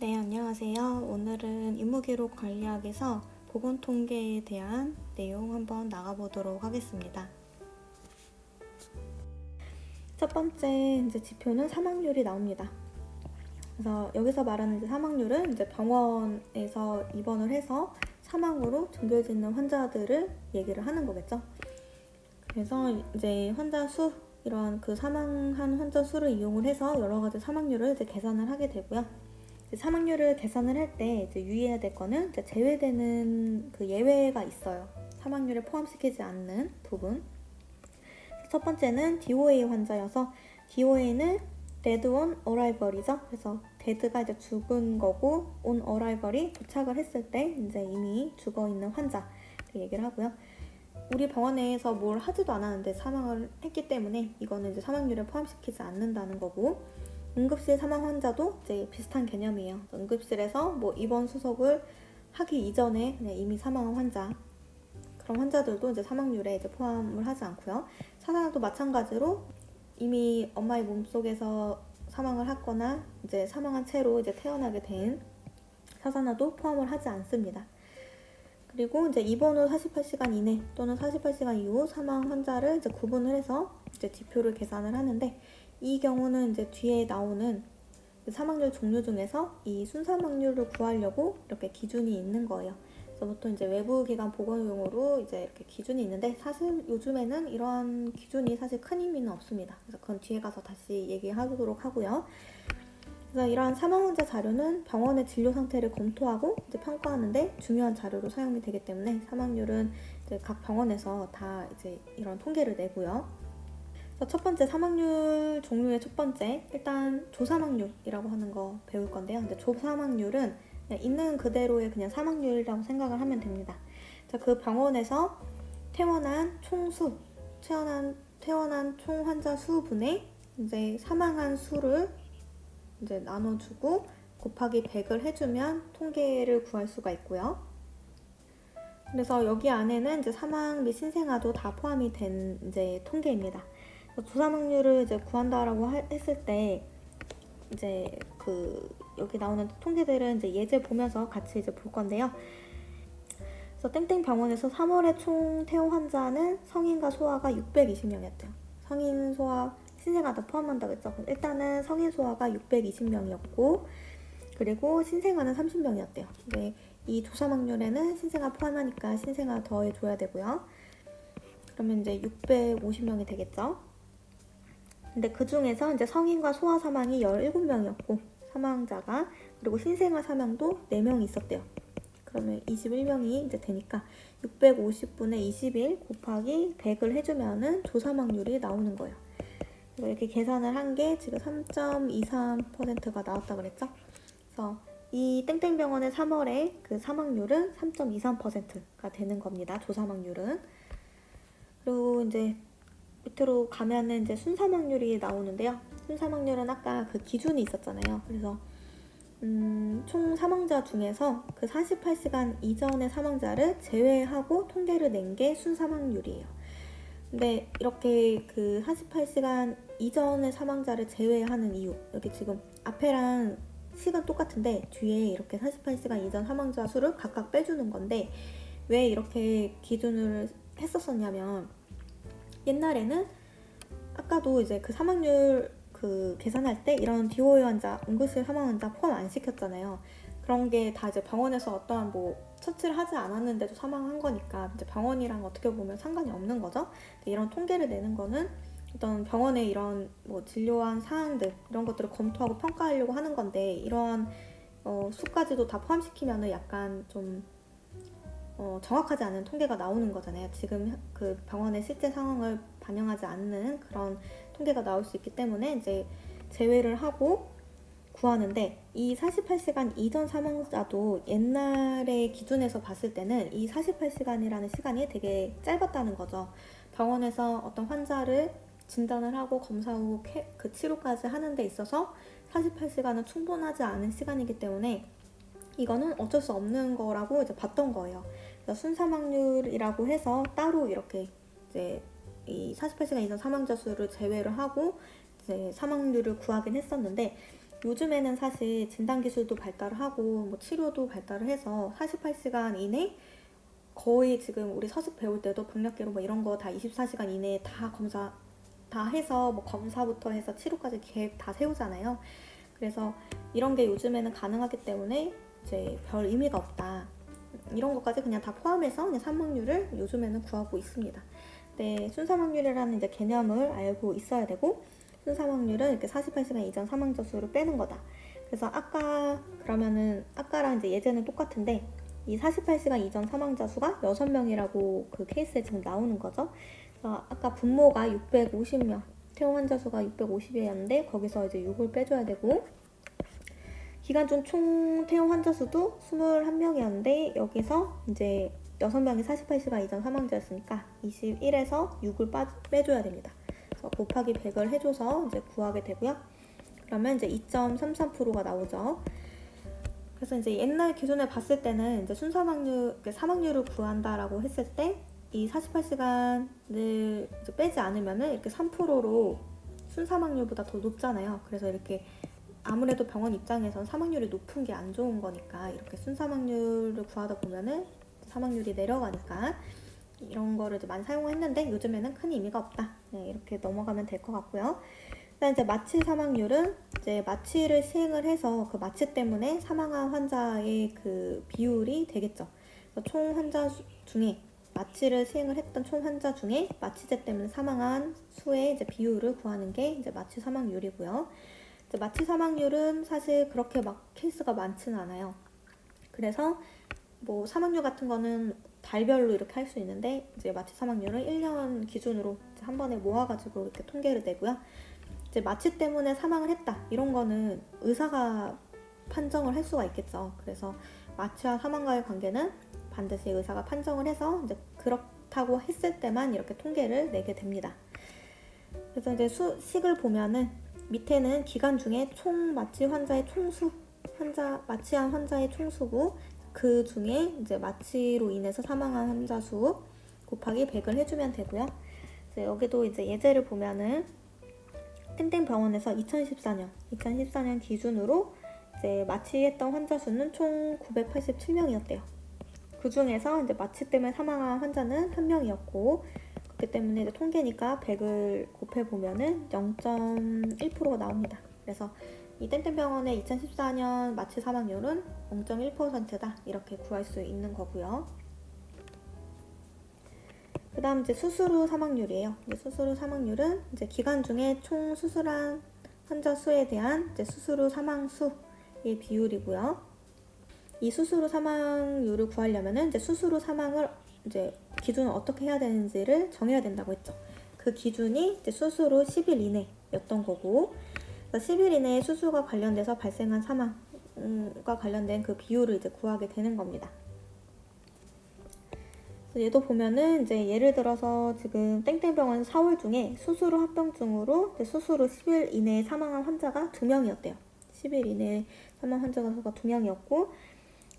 네, 안녕하세요. 오늘은 임무기록 관리학에서 보건통계에 대한 내용 한번 나가보도록 하겠습니다. 첫 번째 이제 지표는 사망률이 나옵니다. 그래서 여기서 말하는 이제 사망률은 이제 병원에서 입원을 해서 사망으로 종결짓는 환자들을 얘기를 하는 거겠죠. 그래서 이제 환자 수 이러한 그 사망한 환자 수를 이용을 해서 여러 가지 사망률을 이제 계산을 하게 되고요. 사망률을 계산을 할 때 이제 유의해야 될 거는 이제 제외되는 그 예외가 있어요. 사망률을 포함시키지 않는 부분. 첫 번째는 DOA 환자여서 DOA는 dead on arrival이죠. 그래서 dead가 이제 죽은 거고 on arrival이 도착을 했을 때 이제 이미 죽어 있는 환자 얘기를 하고요. 우리 병원에서 뭘 하지도 않았는데 사망을 했기 때문에 이거는 이제 사망률을 포함시키지 않는다는 거고 응급실 사망 환자도 이제 비슷한 개념이에요. 응급실에서 뭐 입원 수속을 하기 이전에 그냥 이미 사망한 환자 그런 환자들도 이제 사망률에 이제 포함을 하지 않고요. 사상도 마찬가지로 이미 엄마의 몸 속에서 사망을 했거나 이제 사망한 채로 이제 태어나게 된 사산화도 포함을 하지 않습니다. 그리고 이제 입원 후 48시간 이내 또는 48시간 이후 사망 환자를 이제 구분을 해서 이제 지표를 계산을 하는데 이 경우는 이제 뒤에 나오는 그 사망률 종류 중에서 이 순사망률을 구하려고 이렇게 기준이 있는 거예요. 그래서 보통 이제 외부 기관 보건용으로 이제 이렇게 기준이 있는데 사실 요즘에는 이러한 기준이 사실 큰 의미는 없습니다. 그래서 그건 뒤에 가서 다시 얘기하도록 하고요. 그래서 이러한 사망 환자 자료는 병원의 진료 상태를 검토하고 이제 평가하는데 중요한 자료로 사용이 되기 때문에 사망률은 이제 각 병원에서 다 이제 이런 통계를 내고요. 첫 번째 사망률 종류의 첫 번째 일단 조사망률이라고 하는 거 배울 건데요. 근데 조사망률은 있는 그대로의 그냥 사망률이라고 생각을 하면 됩니다. 자, 그 병원에서 퇴원한 총수, 퇴원한 퇴원한 총 환자 수분의 이제 사망한 수를 이제 나눠주고 곱하기 100을 해주면 통계를 구할 수가 있고요. 그래서 여기 안에는 이제 사망 및 신생아도 다 포함이 된 이제 통계입니다. 조사망률을 이제 구한다라고 하- 했을 때 이제 그 여기 나오는 통계들은 이제 예제 보면서 같이 이제 볼 건데요. 그래서 땡땡 병원에서 3월에 총 퇴원 환자는 성인과 소아가 620명이었대요. 성인 소아 신생아 다 포함한다고 했죠. 일단은 성인 소아가 620명이었고 그리고 신생아는 30명이었대요. 근데 이 조사망률에는 신생아 포함하니까 신생아 더해줘야 되고요. 그러면 이제 650명이 되겠죠. 근데 그 중에서 이제 성인과 소아 사망이 17명이었고 사망자가 그리고 신생아 사망도 4명이 있었대요. 그러면 21명이 이제 되니까 650분의 21 곱하기 100을 해주면은 조사망률이 나오는 거예요. 이렇게 계산을 한 게 지금 3.23%가 나왔다 그랬죠? 그래서 이 땡땡병원의 3월에 그 사망률은 3.23%가 되는 겁니다. 조사망률은. 그리고 이제 밑으로 가면은 이제 순사망률이 나오는데요. 순사망률은 아까 그 기준이 있었잖아요. 그래서 음, 총 사망자 중에서 그 48시간 이전의 사망자를 제외하고 통계를 낸 게 순사망률이에요. 근데 이렇게 그 48시간 이전의 사망자를 제외하는 이유 여기 지금 앞에랑 시간 똑같은데 뒤에 이렇게 48시간 이전 사망자 수를 각각 빼주는 건데 왜 이렇게 기준을 했었었냐면 옛날에는 아까도 이제 그 사망률 그 계산할 때 이런 DOA 환자, 응급실 사망 환자 포함 안 시켰잖아요. 그런 게 다 이제 병원에서 어떠한 뭐 처치를 하지 않았는데도 사망한 거니까 이제 병원이랑 어떻게 보면 상관이 없는 거죠. 이런 통계를 내는 거는 어떤 병원의 이런 뭐 진료한 사항들 이런 것들을 검토하고 평가하려고 하는 건데 이러한 어, 수까지도 다 포함시키면은 약간 좀 어, 정확하지 않은 통계가 나오는 거잖아요. 지금 그 병원의 실제 상황을 반영하지 않는 그런 통계가 나올 수 있기 때문에 이제 제외를 하고 구하는데 이 48시간 이전 사망자도 옛날의 기준에서 봤을 때는 이 48시간이라는 시간이 되게 짧았다는 거죠. 병원에서 어떤 환자를 진단을 하고 검사 후 그 치료까지 하는 데 있어서 48시간은 충분하지 않은 시간이기 때문에 이거는 어쩔 수 없는 거라고 이제 봤던 거예요. 그래서 순사망률이라고 해서 따로 이렇게 이제 이 48시간 이상 사망자 수를 제외를 하고 이제 사망률을 구하긴 했었는데 요즘에는 사실 진단 기술도 발달을 하고 뭐 치료도 발달을 해서 48시간 이내 거의 지금 우리 서식 배울 때도 병력기로 뭐 이런 거 다 24시간 이내에 다 검사 다 해서 뭐 검사부터 해서 치료까지 계획 다 세우잖아요. 그래서 이런 게 요즘에는 가능하기 때문에 이제 별 의미가 없다. 이런 것까지 그냥 다 포함해서 그냥 사망률을 요즘에는 구하고 있습니다. 네, 순사망률이라는 이제 개념을 알고 있어야 되고 순사망률은 이렇게 48시간 이전 사망자 수를 빼는 거다. 그래서 아까 그러면은 아까랑 이제 예제는 똑같은데 이 48시간 이전 사망자 수가 6명이라고 그 케이스에 지금 나오는 거죠. 아까 분모가 650명, 퇴원 환자 수가 650이었는데 거기서 이제 6을 빼줘야 되고 기간 중 총 퇴원 환자 수도 21명이었는데 여기서 이제 6명이 48시간 이전 사망자였으니까 21에서 6을 빠, 빼줘야 됩니다. 그래서 곱하기 100을 해줘서 이제 구하게 되고요. 그러면 이제 2.33%가 나오죠. 그래서 이제 옛날 기준에 봤을 때는 이제 순사망률, 그 사망률을 구한다라고 했을 때 이 48시간을 빼지 않으면은 이렇게 3%로 순사망률보다 더 높잖아요. 그래서 이렇게 아무래도 병원 입장에선 사망률이 높은 게 안 좋은 거니까 이렇게 순사망률을 구하다 보면은 사망률이 내려가니까 이런 거를 이제 많이 사용했는데 요즘에는 큰 의미가 없다. 네, 이렇게 넘어가면 될 것 같고요. 그다음 이제 마취 사망률은 이제 마취를 시행을 해서 그 마취 때문에 사망한 환자의 그 비율이 되겠죠. 그래서 총 환자 수- 중에 마취를 시행을 했던 총 환자 중에 마취제 때문에 사망한 수의 이제 비율을 구하는 게 이제 마취 사망률이고요. 마취 사망률은 사실 그렇게 막 케이스가 많지는 않아요. 그래서 뭐 사망률 같은 거는 달별로 이렇게 할 수 있는데 이제 마취 사망률은 1년 기준으로 한 번에 모아가지고 이렇게 통계를 내고요. 이제 마취 때문에 사망을 했다 이런 거는 의사가 판정을 할 수가 있겠죠. 그래서 마취와 사망과의 관계는 반드시 의사가 판정을 해서 이제 그렇다고 했을 때만 이렇게 통계를 내게 됩니다. 그래서 이제 수식을 보면은 밑에는 기간 중에 총 마취 환자의 총수 환자 마취한 환자의 총수고 그 중에 이제 마취로 인해서 사망한 환자 수 곱하기 100을 해주면 되고요. 이제 여기도 이제 예제를 보면은 땡땡 병원에서 2014년 2014년 기준으로 이제 마취했던 환자 수는 총 987명이었대요. 그 중에서 이제 마취 때문에 사망한 환자는 한 명이었고 그렇기 때문에 이제 통계니까 100을 곱해 보면은 0.1%가 나옵니다. 그래서 이 땡땡병원의 2014년 마취 사망률은 0.1%다 이렇게 구할 수 있는 거고요. 그 다음 이제 수술 후 사망률이에요. 이제 수술 후 사망률은 이제 기간 중에 총 수술한 환자 수에 대한 이제 수술 후 사망 수의 비율이고요. 이 수술 후 사망률을 구하려면은 이제 수술 후 사망을 이제 기준을 어떻게 해야 되는지를 정해야 된다고 했죠. 그 기준이 이제 후 10일 이내였던 거고, 그래서 10일 이내에 수술과 관련돼서 발생한 사망과 관련된 그 비율을 이제 구하게 되는 겁니다. 얘도 보면은 이제 예를 들어서 지금 땡땡병원 4월 중에 후 합병증으로 후 10일 이내에 사망한 환자가 2명이었대요. 10일 이내에 사망 환자가 수가 2명이었고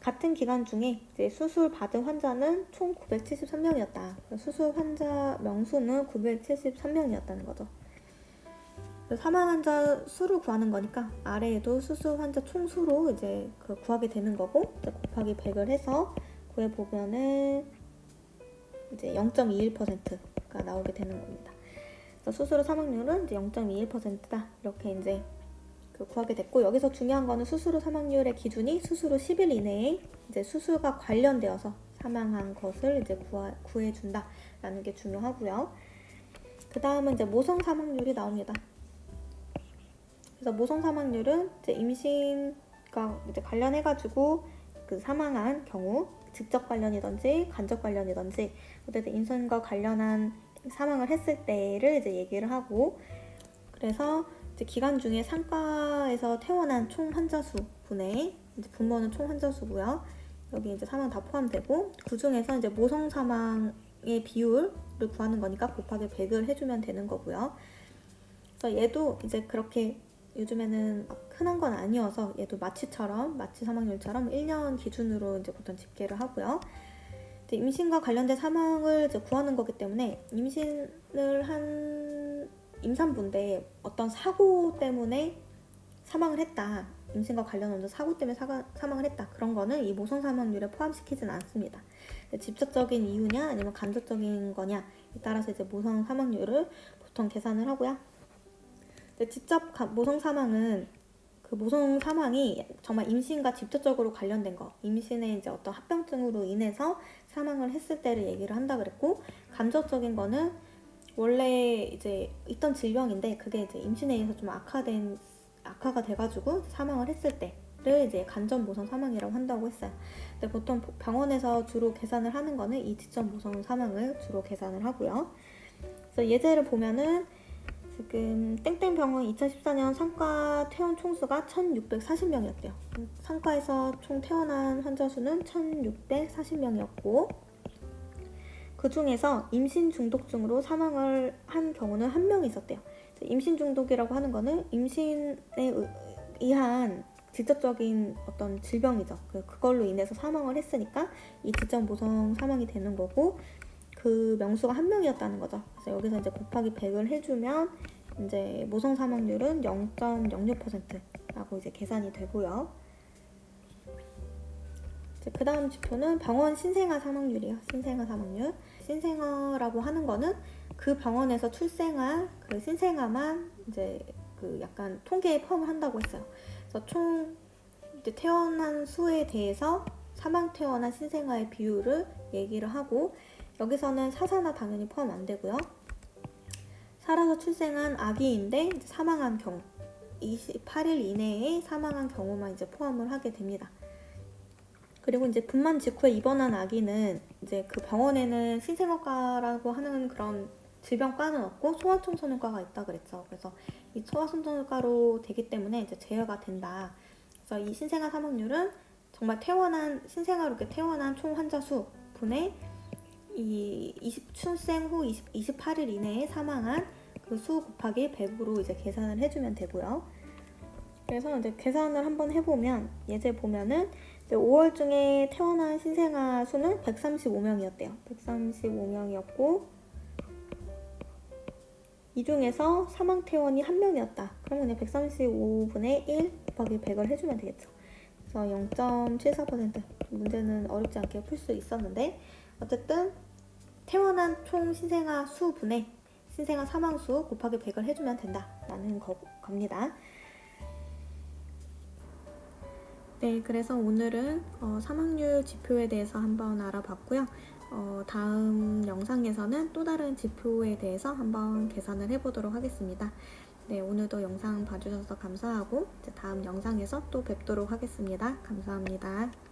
같은 기간 중에 수술 받은 환자는 총 973명이었다. 수술 환자 명수는 973명이었다는 거죠. 사망 환자 수를 구하는 거니까 아래에도 수술 환자 총 수로 이제 그 구하게 되는 거고 곱하기 100을 해서 구해 보면은 이제 0.21%가 나오게 되는 겁니다. 수술 후 사망률은 이제 0.21%다. 이렇게 이제 그 구하게 됐고 여기서 중요한 거는 수술 후 사망률의 기준이 수술 후 10일 이내에 이제 수술과 관련되어서 사망한 것을 이제 구하, 구해준다라는 게 중요하고요. 그 다음은 이제 모성 사망률이 나옵니다. 그래서 모성 사망률은 이제 임신과 이제 관련해가지고 그 사망한 경우 직접 관련이든지 간접 관련이든지 어쨌든 임신과 관련한 사망을 했을 때를 이제 얘기를 하고 그래서 기간 중에 상과에서 퇴원한 총 환자 수 분의 이제 분모는 총 환자 수고요. 여기 이제 사망 다 포함되고 그 중에서 이제 모성 사망의 비율을 구하는 거니까 곱하기 100을 해주면 되는 거고요. 그래서 얘도 이제 그렇게 요즘에는 막 흔한 건 아니어서 얘도 마취처럼 마취 사망률처럼 1년 기준으로 이제 보통 집계를 하고요. 임신과 관련된 사망을 구하는 거기 때문에 임신을 한 임산부인데 어떤 사고 때문에 사망을 했다. 임신과 관련 없는 사고 때문에 사가, 사망을 했다. 그런 거는 이 모성 사망률에 포함시키지는 않습니다. 직접적인 이유냐 아니면 간접적인 거냐에 따라서 이제 모성 사망률을 보통 계산을 하고요. 직접 가- 모성 사망은 그 모성 사망이 정말 임신과 직접적으로 관련된 거, 임신의 이제 어떤 합병증으로 인해서 사망을 했을 때를 얘기를 한다 그랬고, 간접적인 거는 원래 이제 있던 질병인데 그게 이제 임신에 의해서 좀 악화된 악화가 돼가지고 사망을 했을 때를 이제 간접 모성 사망이라고 한다고 했어요. 근데 보통 병원에서 주로 계산을 하는 거는 이 직접 모성 사망을 주로 계산을 하고요. 그래서 예제를 보면은 지금 땡땡병원 2014년 상과 퇴원 총수가 1,640명이었대요. 상과에서 총 퇴원한 환자 수는 1,640명이었고 그 중에서 임신 중독증으로 사망을 한 경우는 한 명 있었대요. 임신 중독이라고 하는 거는 임신에 의- 의한 직접적인 어떤 질병이죠. 그- 그걸로 인해서 사망을 했으니까 이 직접 모성 사망이 되는 거고 그 명수가 한 명이었다는 거죠. 그래서 여기서 이제 곱하기 100을 해주면 이제 모성 사망률은 0.06%라고 이제 계산이 되고요. 그 다음 지표는 병원 신생아 사망률이에요. 신생아 사망률. 신생아라고 하는 거는 그 병원에서 출생한 그 신생아만 이제 그 약간 통계에 포함을 한다고 했어요. 그래서 총 이제 태어난 수에 대해서 사망 태어난 신생아의 비율을 얘기를 하고 여기서는 사사나 당연히 포함 안 되고요. 살아서 출생한 아기인데 사망한 경우 28일 이내에 사망한 경우만 이제 포함을 하게 됩니다. 그리고 이제 분만 직후에 입원한 아기는 이제 그 병원에는 신생아과라고 하는 그런 질병과는 없고 소아청소년과가 있다 그랬죠. 그래서 이 소아청소년과로 되기 때문에 이제 제외가 된다. 그래서 이 신생아 사망률은 정말 태어난 신생아로 이렇게 태어난 총 환자 수 분의 이 20, 출생 후 20, 28일 이내에 사망한 그 수 곱하기 100으로 이제 계산을 해주면 되고요. 그래서 이제 계산을 한번 해보면 예제 보면은 5월 중에 태어난 신생아 수는 135명이었대요. 135명이었고 이 중에서 사망 퇴원이 한 명이었다. 그러면 그냥 135분의 1 곱하기 100을 해주면 되겠죠. 그래서 0.74% 문제는 어렵지 않게 풀 수 있었는데 어쨌든 태어난 총 신생아 수 분의 신생아 사망 수 곱하기 100을 해주면 된다라는 거, 겁니다. 네, 그래서 오늘은 어, 사망률 지표에 대해서 한번 알아봤고요. 어, 다음 영상에서는 또 다른 지표에 대해서 한번 계산을 해보도록 하겠습니다. 네, 오늘도 영상 봐주셔서 감사하고 다음 영상에서 또 뵙도록 하겠습니다. 감사합니다.